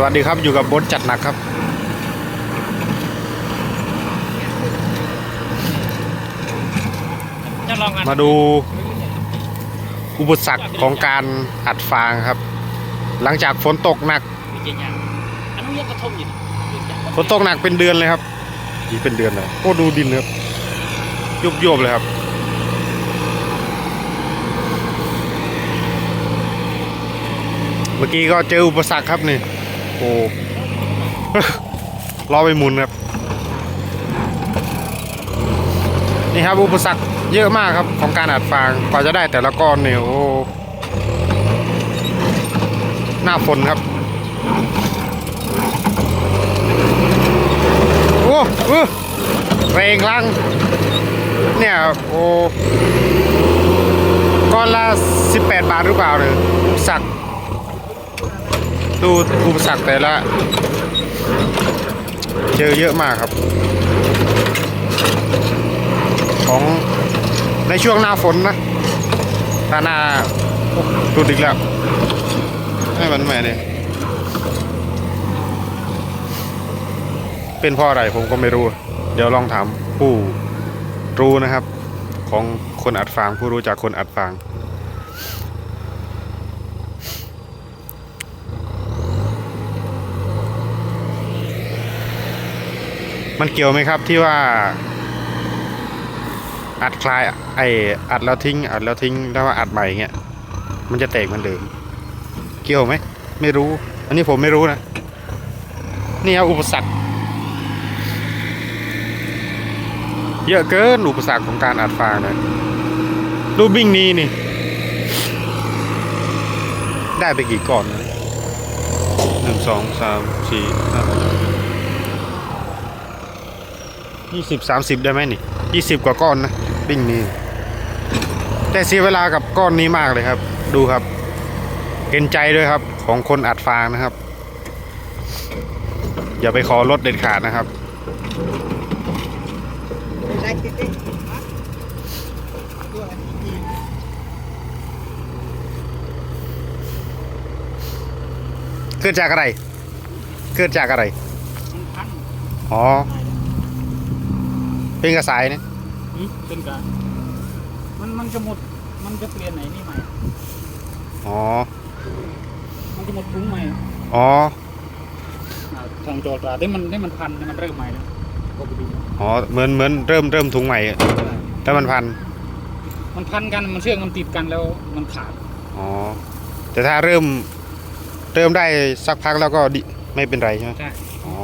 สวัสดีครับอยู่กับบดจัดหนักครับจะลองอันมาดูอุปสรรคของการอัดฟางครับ หลังจากฝนตกหนักจริงๆอะอันนู้นยังกระทบอยู่ฝนตกหนักเป็นเดือนเลยครับนี่เป็นเดือนเลยโอ้ดูดินครับยุบยบๆเลยครับเมื่อกี้ก็เจออุปสรรคครับนี่ โอ้ล้อไปหมุนครับ นี่ครับอุปสรรคเยอะมากครับของการอัดฟางกว่าจะได้แต่ละก้อนเนี่ยโอ้หน้าฝนครับ โอ้เออแรงลัง เนี่ยโอ้ก้อนละ 18 บาทหรือเปล่าเนี่ยอุปสรรค ดูอุปสรรคแต่ละ เจอเยอะมากครับ ของในช่วงหน้าฝนนะถ้าหน้าโอ้ดูดิกแล้ว ให้มันแม่เนี่ยเป็นเพราะอะไรผมก็ไม่รู้ เดี๋ยวลองถามผู้รู้นะครับ ของคนอัดฟางผู้รู้จากคนอัดฟาง มันเกี่ยวไหมครับที่ว่า อัดคลายไออัดแล้วทิ้ง อัดแล้วทิ้งแล้วว่าอัดใหม่เงี้ยมันจะแตกมือนเดิมเกี่ยวไหมไม่รู้ อันนี้ผมไม่รู้นะนี่ครับอุปสรรคเยอะเกินอุปสรรคของการอัดฟางนะรูบิ้งนี้นี่ ได้ไปกี่ก้อนนะหนึ่งสองสามสี่ห้า ยี่สิบสามสิบได้ไหมนี่ยี่สิบกว่าก้อนนะบิ้งนี้ แต่เสียเวลากับก้อนนี้มากเลยครับ ดูครับเห็นใจด้วยครับ ของคนอัดฟางนะครับ อย่าไปขอลดเด็ดขาดนะครับเกิดจากอะไร เกิดจากอะไร อ๋อ เป็นกระสายเนี่ยหืมเป็นการมันมันจะหมด มันจะเปลี่ยนไหนนี่ใหม่ อ๋อ มันจะหมดพุ้งใหม่อ๋อ อ่าทางจอตราได้มันได้มันพันมันเริ่มใหม่แล้วก็ไปดูอ๋อ เหมือนเหมือนเริ่มเริ่มถุงใหม่อะแล้วมันพัน มันพันกันมันเชือกมันติดกันแล้วมันขาดอ๋อ แต่ถ้าเริ่มเริ่มได้สักพักแล้วก็ดิไม่เป็นไรใช่ไหมใช่อ๋อ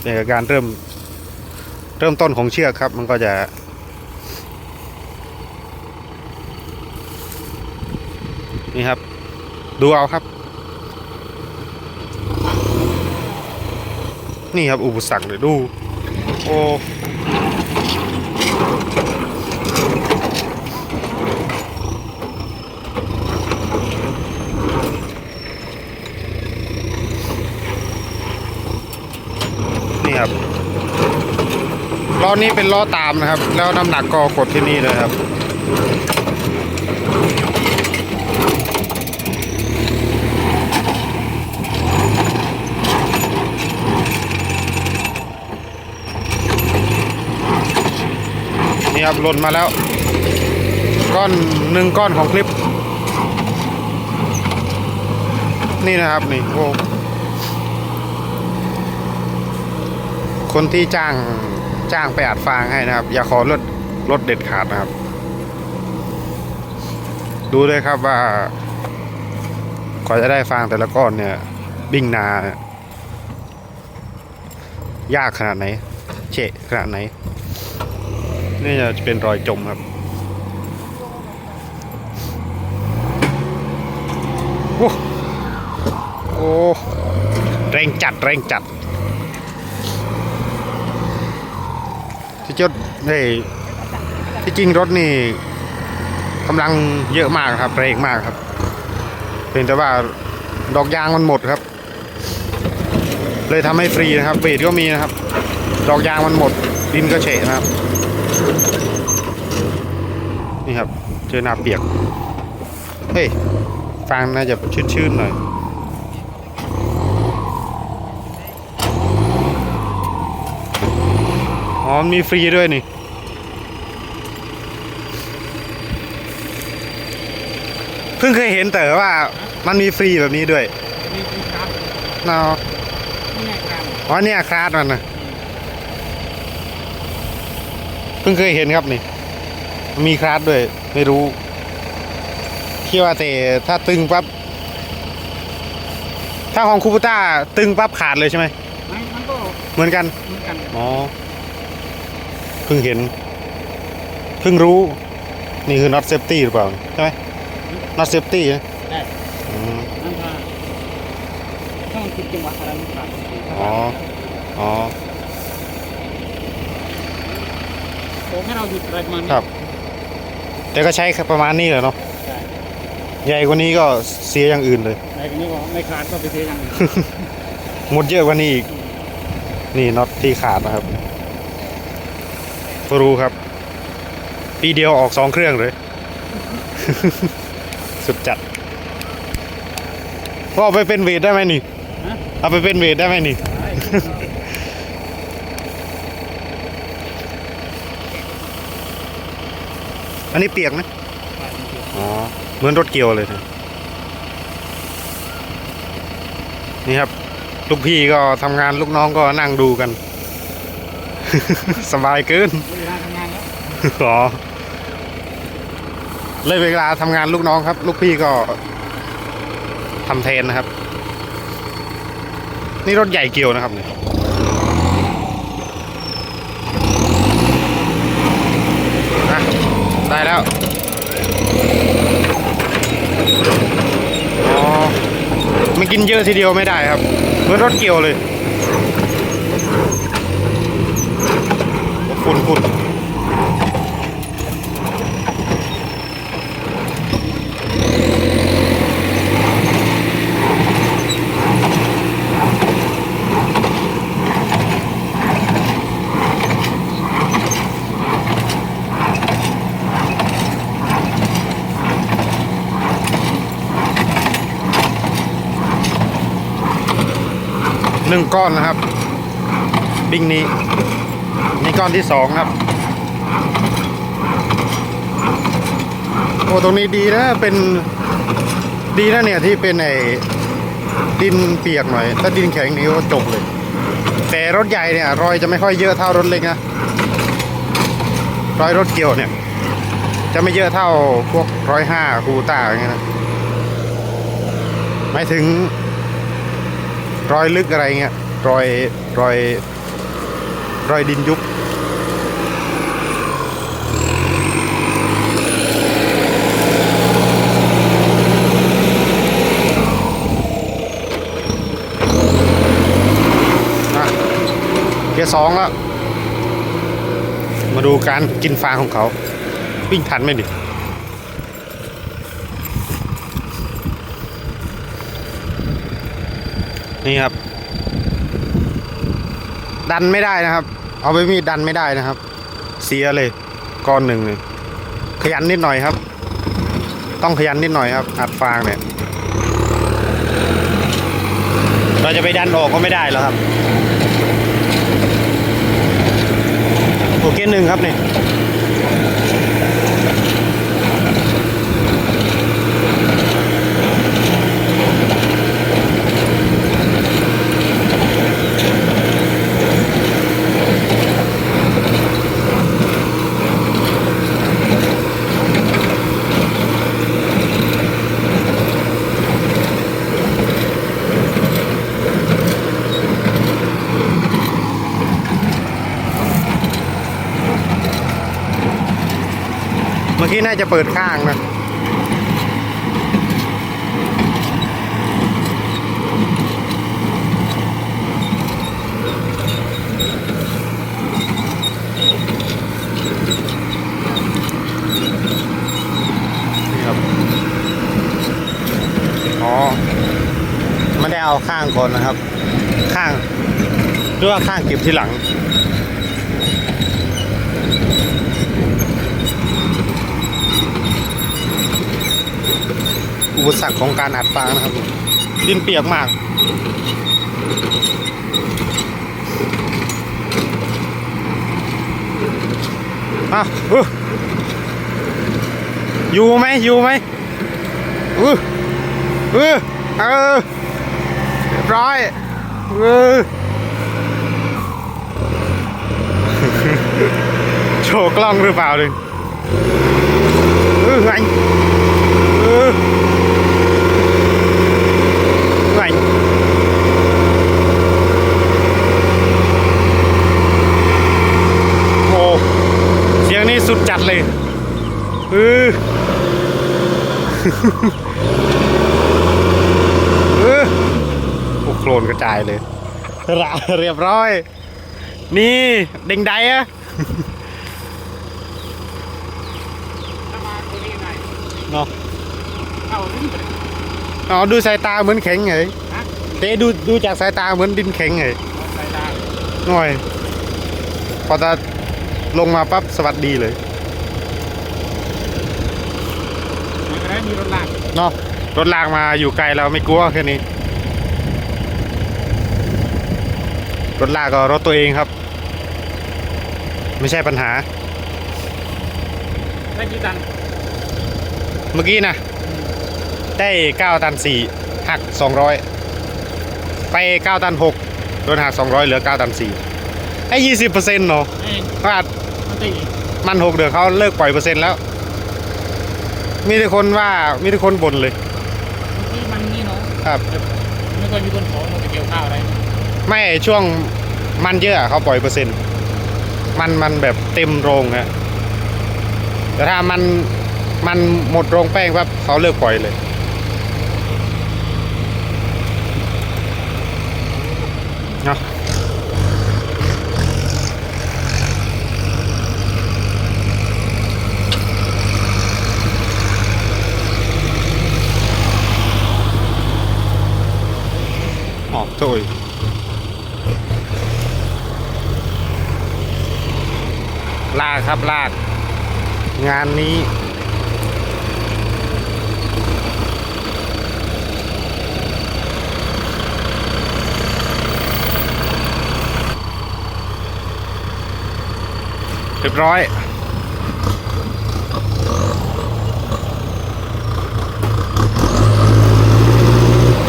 เป็นกับการเริ่ม เริ่มต้นของเชือกครับ มันก็จะนี่ครับ ดูเอาครับ นี่ครับอุปสรรคเลยดู โอ้ ล้อนี้เป็นล้อตามนะครับ แล้วน้ำหนักก็กดที่นี่เลยครับ นี่ครับหล่นมาแล้ว ก้อนหนึ่งก้อนของคลิป นี่นะครับนี่โอ้คนที่จ้าง จ้างไปอัดฟางให้นะครับ อย่าขอลดลดเด็ดขาดนะครับ ดูเลยครับว่าขอจะได้ฟางแต่ละก้อนเนี่ยบิ่งนายยากขนาดไหน เฉะขนาดไหน นี่จะเป็นรอยจมครับโอ้โอ้แรงจัดแรงจัด ที่จดเฮ้ที่จริงรถนี่กำลังเยอะมากครับแรงมากครับเพียงแต่ว่าดอกยางมันหมดครับ เลยทำให้ฟรีนะครับเบรก็มีนะครับ ดอกยางมันหมดดินก็เฉะนะครับ นี่ครับเจอหน้าเปียกเฮ้ยฟางน่าจะชื้นๆหน่อย อมันมีฟรีด้วยนี่ เพิ่งเคยเห็นแต่ว่ามันมีฟรีแบบนี้ด้วยมีมีครับเนาะนี่ไงครับอ๋อเนี่ยคลาสมันนะเพิ่งเคยเห็นครับนี่ มีคลาสด้วย ไม่รู้คิดว่าแต่ถ้าตึงปั๊บถ้าของคูปต้าตึงปั๊บขาดเลยใช่ไหมไม่มันก็เหมือนกัน เหมือนกัน อ๋อเพิ่งเห็น เพิ่งรู้ นี่คือ not safety หรือเปล่า ใช่ไหม not safety นะได้อืมนั่นถ้าถ้ามันผิดจังหวะอะไรมันขาดทันทีอ๋อ อ๋อ โอ้ให้เราหยุดอะไรประมาณนี้ครับ แต่ก็ใช้ประมาณนี้แหละเนาะใช่ใหญ่กว่านี้ก็เสียอย่างอื่นเลยในคนนี้ก็ไม่ขาดก็ไปเทอย่างอื่นหมดเยอะกว่านี้อีก นี่น็อตที่ขาดนะครับก็ รู้ครับ ปีเดียวออกสองเครื่องเลย สุดจัดพ่อเอาไปเป็นเวทได้ไหมนี่ เอาไปเป็นเวทได้ไหมนี่ อันนี้เปียกนะขาดจริงอ๋อ เหมือนรถเกี่ยวเลยนะนี่ครับ ลูกพี่ก็ทำงานลูกน้องก็นั่งดูกัน สบายเกินเลาทำงานแล้วอ๋อเลยเวลาทำงานลูกน้องครับ ลูกพี่ก็ทำแทนนะครับ นี่รถใหญ่เกี่ยวนะครับเนี่ยอะได้แล้วอ๋อมันกินเยอะทีเดียวไม่ได้ครับเหมือนรถเกี่ยวเลย ฝุ่นฝุ่นหนึ่งก้อนนะครับบิ้งนี้ นี่ก้อนที่สองครับ โอ้ตรงนี้ดีนะเป็นดีนะเนี่ยที่เป็นไอ้ดินเปียกหน่อย ถ้าดินแข็งนี่ก็จบเลย แต่รถใหญ่เนี่ย รอยจะไม่ค่อยเยอะเท่ารถเล็กนะรอยรถเกี่ยวเนี่ย จะไม่เยอะเท่าพวกร้อยห้าคูต้าอย่างเงี้ยนะหมายถึงรอยลึกอะไรเงี้ยรอยรอย รอยดินยุบอะเกียร์สองแล้ว มาดูการกินฟางของเขา วิ่งทันไหมดินี่ครับ ดันไม่ได้นะครับ เอาไปมีดดันไม่ได้นะครับ เสียเลยก้อนหนึ่งเลยขยันนิดหน่อยครับ ต้องขยันนิดหน่อยครับ อัดฟางเนี่ย เราจะไปดันออกก็ไม่ได้แล้วครับ โอเคหนึ่งครับนี่เมื่อ กี้น่าจะเปิดข้างนะนี่ครับอ๋อไม่ได้เอาข้างก่อนนะครับ ข้างหรือว่าข้างเก็บทีหลัง อุปสรรคของการอัดฟางนะครับดินเปียกมาก อะอู้อยู่ไหมอยู่ไหมอู้อู้เออเรียบร้อยเออโชว์กล้องหรือเปล่าดึงเออไงเออไงโอ้เสียงนี้สุดจัดเลยเออเออโอ้โคลนกระจายเลยระเรียบร้อย นี่เด้งไดอะถ้ามาตัวนี้ไงเนาะเอานี่ไปเลยอ๋อดูสายตาเหมือนแข็งไงฮะเต้ดูดูจากสายตาเหมือนดินแข็งไงเอาใส่ได้หน่อยพอจะ ลงมาปั๊บสวัสดีเลยมันก็ได้มีรถลากเนาะรถลากมาอยู่ไกลเราไม่กลัวแค่นี้ รถลากก็รถตัวเองครับ ไม่ใช่ปัญหา ได้กี่ตันเมื่อกี้นะได้ 9 ตัน 4 หัก 200 ไป 9 ตัน 6 โดนหัก 200 เหลือ 9 ตัน4ให้20%เนาะเอ้ยเพราะอา จมันตีมัน6เดือนเขาเลิกปล่อยเปอร์เซ็นต์แล้ว มีแต่คนว่ามีแต่คนบ่นเลยที่มันนี่เนาะครับ ไม่ค่อยมีคนขอมาไปเกี่ยวข้าวอะไรไม่ช่วงมันเยอะเขาปล่อยเปอร์เซ็นต์ มันมันแบบเต็มโรงฮะแต่ถ้ามันมันหมดโรงแป้งปั๊บเขาเลิกปล่อยเลยเนาะ ออกตัวอีกลากครับลาก งานนี้เรียบร้อย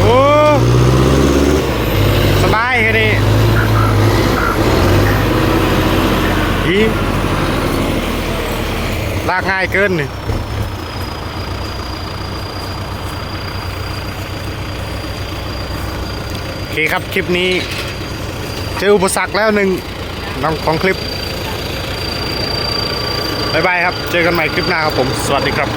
โอ้ สบายแค่นี้อีลากง่ายเกินนี่โอเคครับคลิปนี้ เจออุปสรรคแล้วหนึ่งน้องของคลิปบ๊ายบายครับ เจอกันใหม่คลิปหน้าครับผม สวัสดีครับ